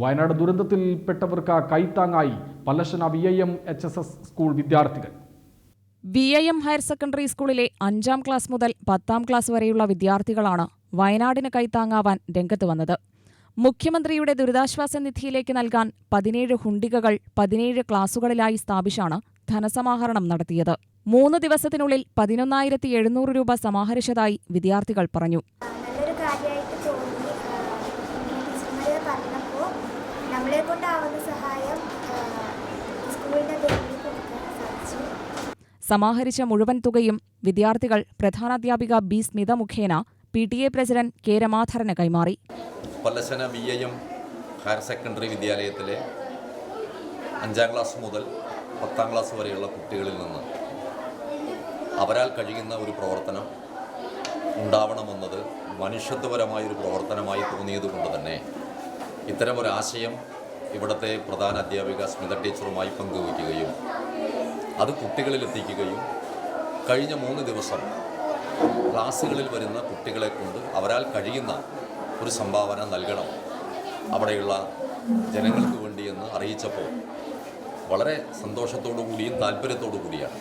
വയനാട് ദുരന്തത്തിൽപ്പെട്ടവർക്ക് കൈത്താങ്ങായി Pallassana V I M H S S school വിദ്യാർത്ഥികൾ. V I M higher secondary സ്കൂളിലെ അഞ്ചാം class മുതൽ പത്താം ക്ലാസ് വരെയുള്ള വിദ്യാർത്ഥികളാണ് വയനാടിന് കൈത്താങ്ങാവാൻ രംഗത്ത് വന്നത്. മുഖ്യമന്ത്രിയുടെ ദുരിതാശ്വാസ നിധിയിലേക്ക് നൽകാൻ പതിനേഴ് ഹുണ്ടികകൾ പതിനേഴ് ക്ലാസുകളിലായി സ്ഥാപിച്ചാണ് ധനസമാഹരണം നടത്തിയത്. മൂന്ന് ദിവസത്തിനുള്ളിൽ പതിനൊന്നായിരത്തി എഴുന്നൂറ് രൂപ സമാഹരിച്ചതായി വിദ്യാർത്ഥികൾ പറഞ്ഞു. സമാഹരിച്ച മുഴുവൻ തുകയും വിദ്യാർത്ഥികൾ പ്രധാനാധ്യാപിക ബി സ്മിത മുഖേന P T A president K രമാധരന് കൈമാറി. Pallassana V I M higher secondary വിദ്യാലയത്തിലെ അഞ്ചാം ക്ലാസ് മുതൽ പത്താം ക്ലാസ് വരെയുള്ള കുട്ടികളിൽ നിന്ന് അവരാൽ കഴിയുന്ന ഒരു പ്രവർത്തനം ഉണ്ടാവണമെന്നത് മനുഷ്യത്വപരമായൊരു പ്രവർത്തനമായി തോന്നിയതുകൊണ്ട് തന്നെ ഇത്തരമൊരാശയം ഇവിടുത്തെ പ്രധാന അധ്യാപിക സ്മിത ടീച്ചറുമായി പങ്കുവയ്ക്കുകയും അത് കുട്ടികളിൽ എത്തിക്കുകയും കഴിഞ്ഞ മൂന്ന് ദിവസം ക്ലാസ്സുകളിൽ വരുന്ന കുട്ടികളെ കൊണ്ട് അവരാൽ കഴിയുന്ന ഒരു സംഭാവന നൽകണം അവിടെയുള്ള ജനങ്ങൾക്ക് വേണ്ടി എന്ന് അറിയിച്ചപ്പോൾ വളരെ സന്തോഷത്തോടു കൂടിയും താല്പര്യത്തോടു കൂടിയാണ്.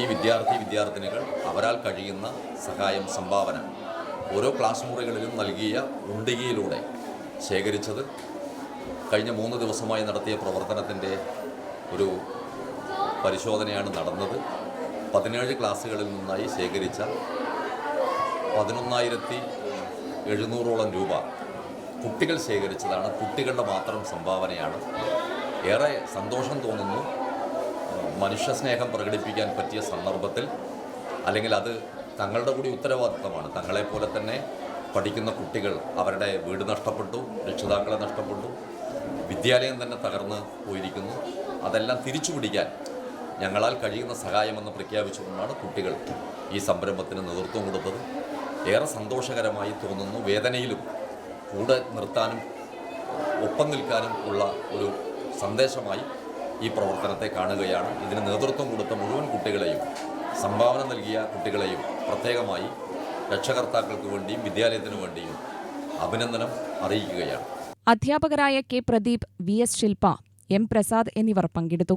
ഈ വിദ്യാർത്ഥി വിദ്യാർത്ഥിനികൾ അവരാൽ കഴിയുന്ന സഹായം സംഭാവന ഓരോ ക്ലാസ് മുറികളിലും നൽകിയ ഉണ്ടികയിലൂടെ ശേഖരിച്ചത് കഴിഞ്ഞ മൂന്ന് ദിവസമായി നടത്തിയ പ്രവർത്തനത്തിന്റെ ഒരു പരിശോധനയാണ് നടന്നത്. പതിനേഴ് ക്ലാസ്സുകളിൽ നിന്നായി ശേഖരിച്ച പതിനൊന്നായിരത്തി എഴുന്നൂറോളം രൂപ കുട്ടികൾ ശേഖരിച്ചതാണ്. കുട്ടികളുടെ മാത്രം സംഭാവനയാണ്. ഏറെ സന്തോഷം തോന്നുന്നു. മനുഷ്യസ്നേഹം പ്രകടിപ്പിക്കാൻ പറ്റിയ സന്ദർഭത്തിൽ അല്ലെങ്കിൽ അത് തങ്ങളുടെ കൂടി ഉത്തരവാദിത്തമാണ്. തങ്ങളെപ്പോലെ തന്നെ പഠിക്കുന്ന കുട്ടികൾ അവരുടെ വീട് നഷ്ടപ്പെട്ടു രക്ഷിതാക്കളെ നഷ്ടപ്പെട്ടു വിദ്യാലയം തന്നെ തകർന്ന് പോയിരിക്കുന്നു. അതെല്ലാം തിരിച്ചു പിടിക്കാൻ ഞങ്ങളാൽ കഴിയുന്ന സഹായമെന്ന് പ്രഖ്യാപിച്ചുകൊണ്ടാണ് കുട്ടികൾ. ഈ സംരംഭത്തിന് നേതൃത്വം കൊടുത്തത്. ഏറെ സന്തോഷകരമായി തോന്നുന്നു വേദനയിലും കൂടെ നിർത്താനും ഒപ്പം നിൽക്കാനും ഉള്ള ഒരു സന്ദേശമായി ഈ പ്രവർത്തനത്തെ കാണുകയാണ്. ഇതിന് നേതൃത്വം കൊടുത്ത മുഴുവൻ കുട്ടികളെയും സംഭാവന നൽകിയ കുട്ടികളെയും പ്രത്യേകമായി രക്ഷകർത്താക്കൾക്ക് വേണ്ടിയും വിദ്യാലയത്തിനു വേണ്ടിയും അഭിനന്ദനം അറിയിക്കുകയാണ്. അധ്യാപകരായ K Pradeep V S Shilpa M Prasad എന്നിവർ പങ്കെടുത്തു.